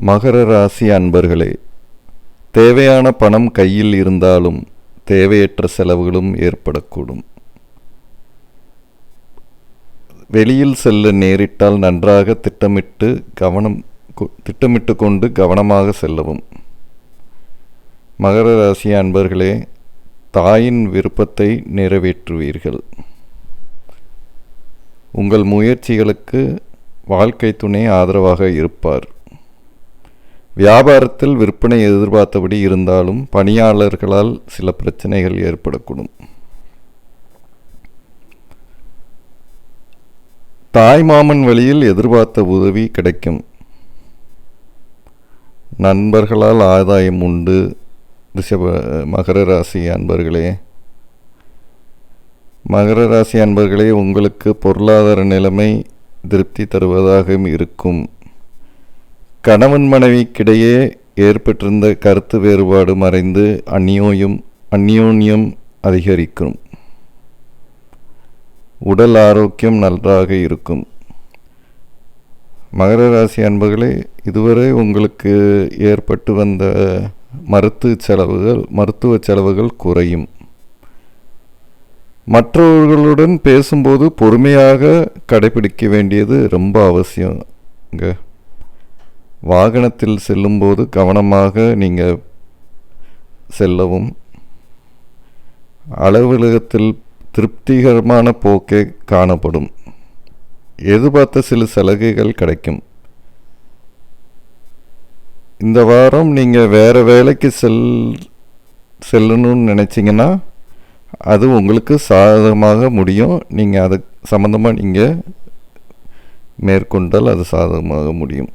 மகர ராசி அன்பர்களே தேவையான பணம் கையில் இருந்தாலும் தேவையற்ற செலவுகளும் ஏற்படக்கூடும். வெளியில் செல்ல நேரிட்டால் நன்றாக திட்டமிட்டு கவனம் கொ- திட்டமிட்டு கொண்டு கவனமாக செல்லவும். மகர ராசி அன்பர்களே தாயின் விருப்பத்தை நிறைவேற்றுவீர்கள். உங்கள் முயற்சிகளுக்கு வாழ்க்கை துணை ஆதரவாக இருப்பார். வியாபாரத்தில் விற்பனை எதிர்பார்த்தபடி இருந்தாலும் பணியாளர்களால் சில பிரச்சனைகள் ஏற்படக்கூடும். தாய் மாமன் வழியில் எதிர்பார்த்த உதவி கிடைக்கும். நண்பர்களால் ஆதாயம் உண்டு. ரிஷப மகர ராசி அன்பர்களே மகர ராசி அன்பர்களே உங்களுக்கு பொருளாதார நிலைமை திருப்தி தருவதாக இருக்கும். கணவன் மனைவிக்கிடையே ஏற்பட்டிருந்த கருத்து வேறுபாடு மறைந்து அந்யோயம் அந்யோன்யம் அதிகரிக்கும். உடல் ஆரோக்கியம் நன்றாக இருக்கும். மகர ராசி அன்பர்களே இதுவரை உங்களுக்கு ஏற்பட்டு வந்த மருத்துவ செலவுகள் மருத்துவ செலவுகள் குறையும். மற்றவர்களுடன் பேசும்போது பொறுமையாக கடைபிடிக்க வேண்டியது ரொம்ப அவசியங்க. வாகனத்தில் செல்லும்போது கவனமாக நீங்கள் செல்லவும். அலுவலகத்தில் திருப்திகரமான போக்கே காணப்படும். எதிர்பார்த்த சில சலுகைகள் கிடைக்கும். இந்த வாரம் நீங்கள் வேறு வேலைக்கு செல் செல்லணும்னு நினச்சிங்கன்னா அது உங்களுக்கு சாதகமாக முடியும். நீங்கள் அது சம்மந்தமாக நீங்கள் மேற்கொண்டால் அது சாதகமாக முடியும்.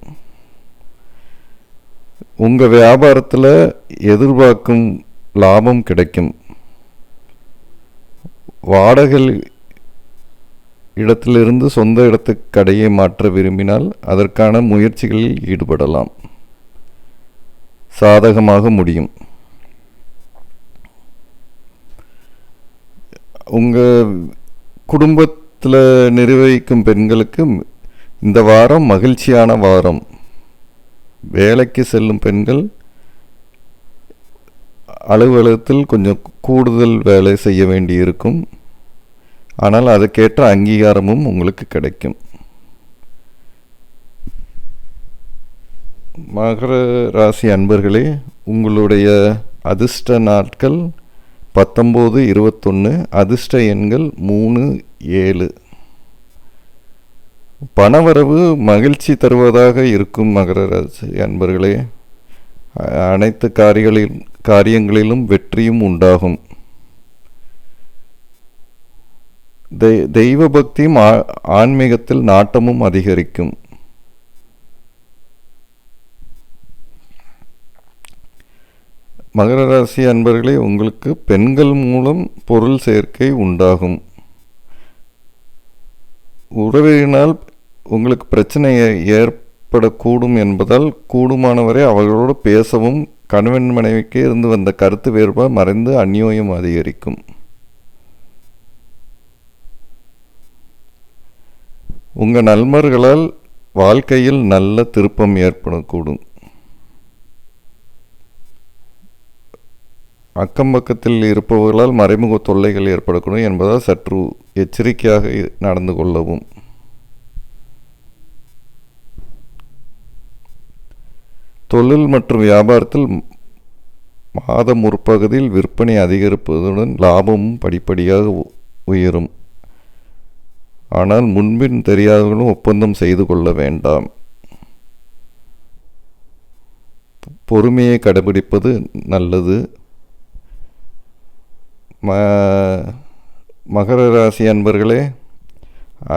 உங்கள் வியாபாரத்தில் எதிர்பார்க்கும் லாபம் கிடைக்கும். வாடகை இடத்திலிருந்து சொந்த இடத்துக்கு கடையை மாற்ற விரும்பினால் அதற்கான முயற்சிகளில் ஈடுபடலாம். சாதகமாக முடியும். உங்கள் குடும்பத்தில் நிர்வகிக்கும் பெண்களுக்கு இந்த வாரம் மகிழ்ச்சியான வாரம். வேலைக்கு செல்லும் பெண்கள் அலுவலகத்தில் கொஞ்சம் கூடுதல் வேலை செய்ய வேண்டியிருக்கும். ஆனால் அதுக்கேற்ற அங்கீகாரமும் உங்களுக்கு கிடைக்கும். மகர ராசி அன்பர்களே உங்களுடைய அதிர்ஷ்ட நாட்கள் பத்தொம்போது இருபத்தொன்று அதிர்ஷ்ட எண்கள் மூணு ஏழு. பணவரவு மகிழ்ச்சி தருவதாக இருக்கும் மகர ராசி அன்பர்களே அனைத்து காரியங்களில் காரியங்களிலும் வெற்றியும் உண்டாகும். தெய் தெய்வ பக்தியும் ஆ- ஆன்மீகத்தில் நாட்டமும் அதிகரிக்கும். மகர ராசி அன்பர்களே உங்களுக்கு பெண்கள் மூலம் பொருள் சேர்க்கை உண்டாகும். உறவினால் உங்களுக்கு பிரச்சனை ஏற்படக்கூடும் என்பதால் கூடுமானவரை அவர்களோடு பேசவும் கணவன் மனைவிக்கு இருந்து வந்த கருத்து வேறுபாடு மறைந்து அந்யோயம் அதிகரிக்கும். உங்கள் நண்பர்களால் வாழ்க்கையில் நல்ல திருப்பம் ஏற்படக்கூடும். அக்கம் பக்கத்தில் இருப்பவர்களால் மறைமுக தொல்லைகள் ஏற்படக்கூடும் என்பதால் சற்று எச்சரிக்கையாக நடந்து கொள்ளவும். தொழில் மற்றும் வியாபாரத்தில் மாத முற்பகுதியில் விற்பனை அதிகரிப்பதுடன் லாபமும் படிப்படியாக உயரும். ஆனால் முன்பின் தெரியாதவர்களும் ஒப்பந்தம் செய்து கொள்ள வேண்டாம். பொறுமையை கடைபிடிப்பது நல்லது. ம மகர ராசி அன்பர்களே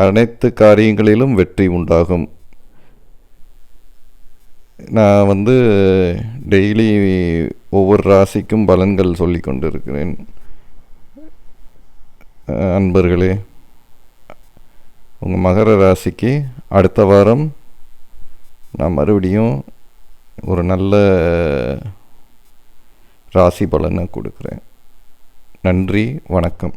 அனைத்து காரியங்களிலும் வெற்றி உண்டாகும். நான் வந்து டெய்லி ஒவ்வொரு ராசிக்கும் பலன்கள் சொல்லி கொண்டிருக்கிறேன். இருக்கிறேன் அன்பர்களே உங்கள் மகர ராசிக்கு அடுத்த வாரம் நான் மறுபடியும் ஒரு நல்ல ராசி பலனை கொடுக்குறேன். நன்றி வணக்கம்.